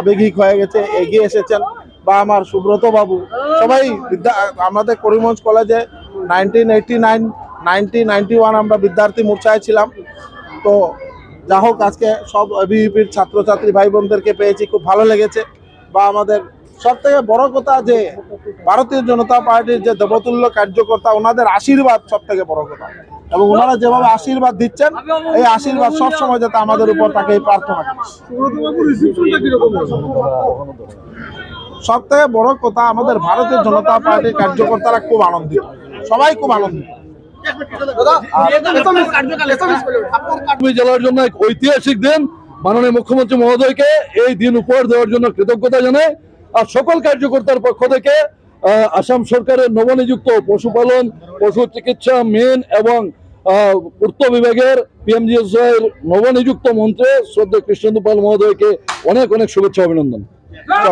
আবেগিক হয়ে গেছে, এগিয়ে এসেছেন বা আমার সুব্রত বাবু। সবাই বিদ্যা আমাদের করিমগঞ্জ কলেজে নাইনটিন এইটি নাইন আমরা বিদ্যার্থী মোর্চায় ছিলাম। তো যা হোক, আজকে সব এবিভিপির ছাত্রছাত্রী ভাই বোনদেরকে পেয়েছি, খুব ভালো লেগেছে। বা আমাদের সব থেকে বড় কথা যে ভারতীয় জনতা পার্টির যে দেবতুল্য কার্যকর্তা, ওনাদের আশীর্বাদ সব থেকে বড় কথা। এবং ওনারা যেভাবে আশীর্বাদ দিচ্ছেন, এই আশীর্বাদ সব সময় যাতে আমাদের উপর তাকে এই প্রার্থনা সব থেকে বড় কথা, আমাদের ভারতীয় জনতা পার্টির কার্যকর্তারা খুব আনন্দিত। সবাই খুব আনন্দিত। জেলার জন্য এক ঐতিহাসিক দিন। মাননীয় মুখ্যমন্ত্রী মহোদয়কে এই দিন উপহার দেওয়ার জন্য কৃতজ্ঞতা জানাই। আর সকল কার্যকর্তার পক্ষ থেকে আসাম সরকারের নবনিযুক্ত পশুপালন, পশু চিকিৎসা মেন এবং পূর্ত বিভাগের পিএমজিএস নবনিযুক্ত মন্ত্রী শ্রদ্ধা কৃষ্ণদুপাল মহোদয়কে অনেক অনেক শুভেচ্ছা, অভিনন্দন।